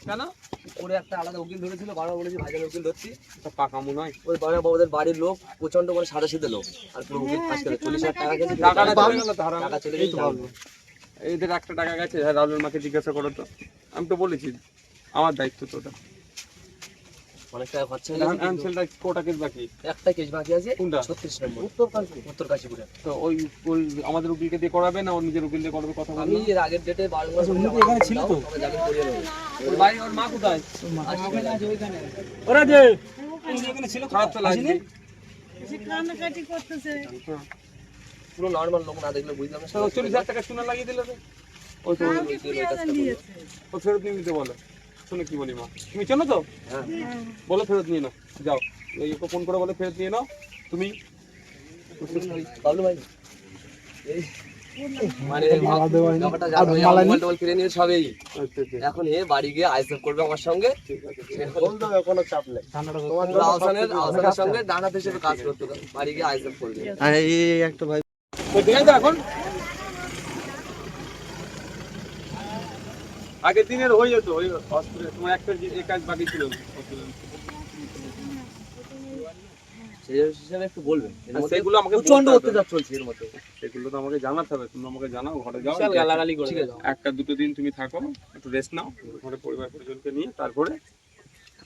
কেন ওর একটা আলাদা উকিল ধরেছিল বারবার বলেছি ভাইজান উকিল ধরছি। পাকা মনে হয় ওই বাবা বাবাদের বাড়ির লোক প্রচণ্ড করে সাদা লোক। আর পুরো উকিল ফাঁস করে চল্লিশ হাজার টাকা। টাকা চলে গেছে। এদের একটা টাকা গেছে হ্যাঁ রাজুর মাকে জিজ্ঞাসা করো তো। আমি তো বলেছি আমার দায়িত্ব তো ওটা। অনেক টাকা খরচা হয়ে কোটা কেস বাকি? একটা কেস বাকি আছে। কোনটা? ছত্রিশ নম্বর। উত্তর কাশী উত্তর কাশীপুরে। তো ওই ওই- আমাদের উকিলকে দিয়ে করাবে না ওর নিজের উকিল দিয়ে করবে কথা আমি বলব? এর আগের ডেটে বারো এখানে ছিল তো? জামিন করিয়ে নেব ওর ভাই ওর মা কোথায়? ওরা যে খারাপ তো? লাগবে কান্নাকাটি করতেছে। পুরো নর্মাল লোক না দেখলে না চল্লিশ হাজার টাকা শুনে লাগিয়ে দিলে তো ওই। ও ফেরত নিয়ে নিতে বলো শুনে কি বলি মা তুমি চেনো তো হ্যাঁ বলো ফেরত নিয়ে নাও যাও এই ফোন করে বলে ফেরত নিয়ে নাও তুমি বাবলু ভাই এই মানে ব্যাপারটা জানো এই মোবাইল টোবাইল কিনে নিয়ে সবই আচ্ছা আচ্ছা এখন এ বাড়ি গিয়ে আইসেফ করবে আমার সঙ্গে কোনো চাপ নেই তোমার আহসানের আহসানের সঙ্গে ডানাত হিসেবে কাজ করতে হবে বাড়ি গিয়ে আইসেফ করবে এখন। আগের দিনের হয়ে যেত ওই হসপিটাল তোমার একটা যে কাজ বাকি ছিল। সেগুলো তো আমাকে জানাতে হবে। তুমি আমাকে জানাও ঘরে যাও। গালাগালি করে একটা দুটো দিন তুমি থাকো একটু রেস্ট নাও। ঘরে পরিবার পরিজনকে নিয়ে তারপরে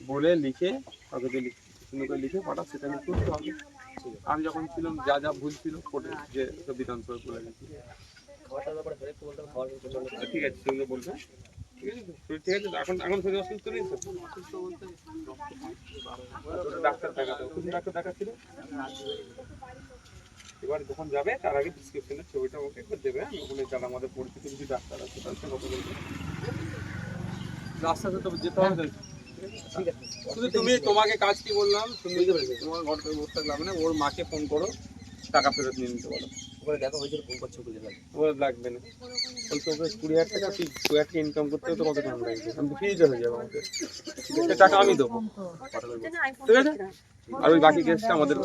বলে লিখে কাগজে লিখে লিখে পাঠা সেটা করতে হবে। আমি যখন ছিলাম, যা যা ভুল ছিল কোর্টে যে করে বলে গেছি ঠিক আছে তুমি বলবে। ঠিক আছে? ঠিক আছে এখন এখন শরীর অসুস্থ নেই ডাক্তার দেখাতে কোন ডাক্তার দেখাচ্ছিল। এবার যখন যাবে, তার আগে প্রেসক্রিপশনের ছবিটা ওকে একবার দেবে। আমি ওখানে যারা আমাদের পরিচিত কিছু ডাক্তার আছে, তাদের সাথে কথা বলব। আস্তে তো যেতে হবে। শুধু তুমি তোমাকে কাজ কি বললাম? তুমি তোমার ঘর থেকে বসে থাকলে না ওর মাকে ফোন করো টাকা ফেরত নিয়ে নিতে বলো। ওখানে দেখা হয়েছিল ফোন করছে বলে লাগে ওর লাগবে না। ওকে কুড়ি হাজার টাকা ঠিক কুড়ি হাজার টাকা ইনকাম করতে তো কত টাকা লাগবে আমি হয়ে যাব আমাকে। সে টাকা আমি দেবো। ঠিক আছে? আর ওই বাকি কেসটা আমাদের